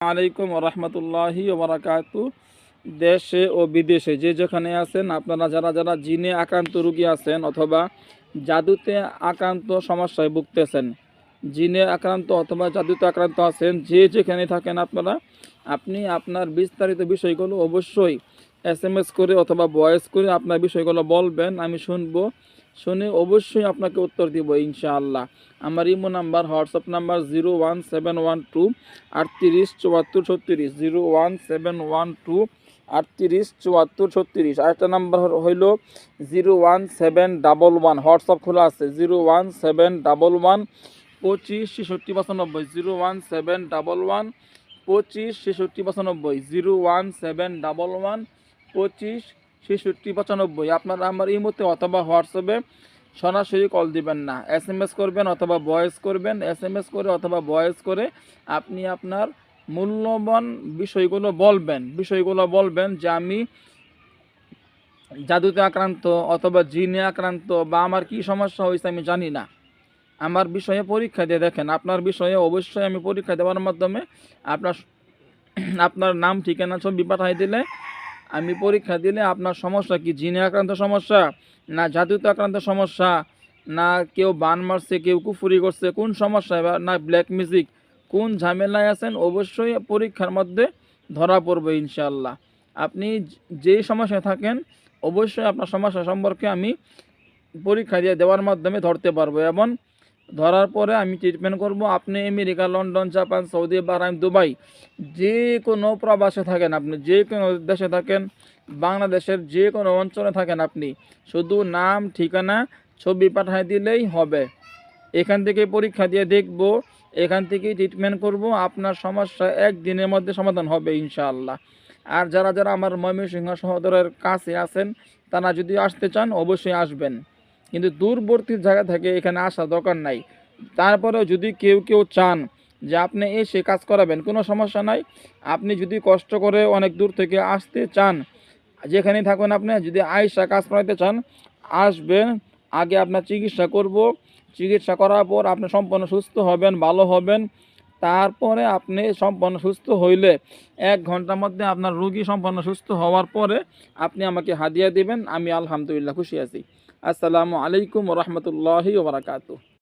আলাইকুম রহমতুল্লাহি ওবরাকাতু দেশে ও বিদেশে যে যেখানে আছেন, আপনারা যারা যারা জিনে আক্রান্ত রুগী আছেন অথবা জাদুতে আক্রান্ত সমস্যায় ভুগতেছেন, জিনে আক্রান্ত অথবা জাদুতে আক্রান্ত আছেন, যে যেখানে থাকেন আপনারা, আপনি আপনার বিস্তারিত বিষয়গুলো অবশ্যই এস এম এস করে অথবা ভয়েস করে আপনার বিষয়গুলো বলবেন, আমি শুনব। শুনে অবশ্যই আপনাকে উত্তর দিব, ইনশাআল্লাহ। আমার imo number, WhatsApp number, zero one seven one two আটত্রিশ চুয়াত্তর ছত্রিশ, zero one seven one two আটত্রিশ চুয়াত্তর ছত্রিশ। আরেকটা নাম্বার হইল zero one seven double one, WhatsApp খোলা আছে, zero one seven double one, পঁচিশ ছেষট্টি পঁচানব্বই, zero one seven double one, পঁচিশ ছেষট্টি পঁচানব্বই, zero one seven double one, পঁচিশ ছেষট্টি, পঁচানব্বই। আপনারা আমার এই মধ্যে অথবা হোয়াটসঅ্যাপে সরাসরি কল দিবেন না। এস এম এস করবেন অথবা ভয়েস করবেন। এস এম এস করে অথবা ভয়েস করে আপনি আপনার মূল্যবান বিষয়গুলো বলবেন। বিষয়গুলো বলবেন যে আমি জাদুতে আক্রান্ত অথবা জিনে আক্রান্ত বা আমার কি সমস্যা হয়েছে আমি জানি না। আমার বিষয়ে পরীক্ষা দিয়ে দেখেন। আপনার বিষয়ে অবশ্যই আমি পরীক্ষা দেওয়ার মাধ্যমে আপনার আপনার নাম, ঠিকানা, ছবি পাঠাই দিলে আমি পরীক্ষা দিলে আপনার সমস্যা কি? জিনে আক্রান্ত সমস্যা? না জাদুতে আক্রান্ত সমস্যা? না কেউ বান মারছে, কেউ কুফুরি করছে? কোন সমস্যা? বা না ব্ল্যাক মিউজিক। কোন ঝামেলায় আছেন? অবশ্যই পরীক্ষার মধ্যে ধরা পড়বে ইনশাল্লাহ আপনি যেই সমস্যায় থাকেন, অবশ্যই আপনার সমস্যা সম্পর্কে আমি পরীক্ষা দিয়ে দেওয়ার মাধ্যমে ধরতে পারব। এবং ধরার পরে আমি ট্রিটমেন্ট করব। আপনি America, London, Japan, Saudi, Bahrain, Dubai, যে কোনো প্রবাসে থাকেন আপনি, যে কোনো দেশে থাকেন, বাংলাদেশের যে কোনো অঞ্চলে থাকেন আপনি, শুধু নাম, ঠিকানা, ছবি পাঠিয়ে দিলেই হবে। এখান থেকে পরীক্ষা দিয়ে দেখব, এখান থেকেই ট্রিটমেন্ট করব, আপনার সমস্যা একদিনের মধ্যে সমাধান হবে ইনশাআল্লাহ। আর যারা যারা আমার ময়মনসিংহ সহদরের কাছে আছেন, তারা যদি আসতে চান, অবশ্যই আসবেন। কিন্তু দূরবর্তী জায়গা থেকে এখানে আসা দরকার নাই। তারপরেও যদি কেউ কেউ চান যে আপনি এসে কাজ করাবেন, কোনো সমস্যা নাই। আপনি যদি কষ্ট করে অনেক দূর থেকে আসতে চান যেখানে থাকুন আপনি, যদি আয়সা কাজ করাতে চান, আসবেন। আগে আপনার চিকিৎসা করব। চিকিৎসা করার পর আপনি সম্পূর্ণ সুস্থ হবেন, ভালো হবেন। তারপরে আপনি সম্পূর্ণ সুস্থ হইলে এক ঘণ্টার মধ্যে আপনার রুগী সম্পূর্ণ সুস্থ হওয়ার পরে আপনি আমাকে হাদিয়া দিবেন, আমি আলহামদুলিল্লাহ খুশি আছি। আসসালামু আলাইকুম রহমতুল্লাহি ওবরাকাতু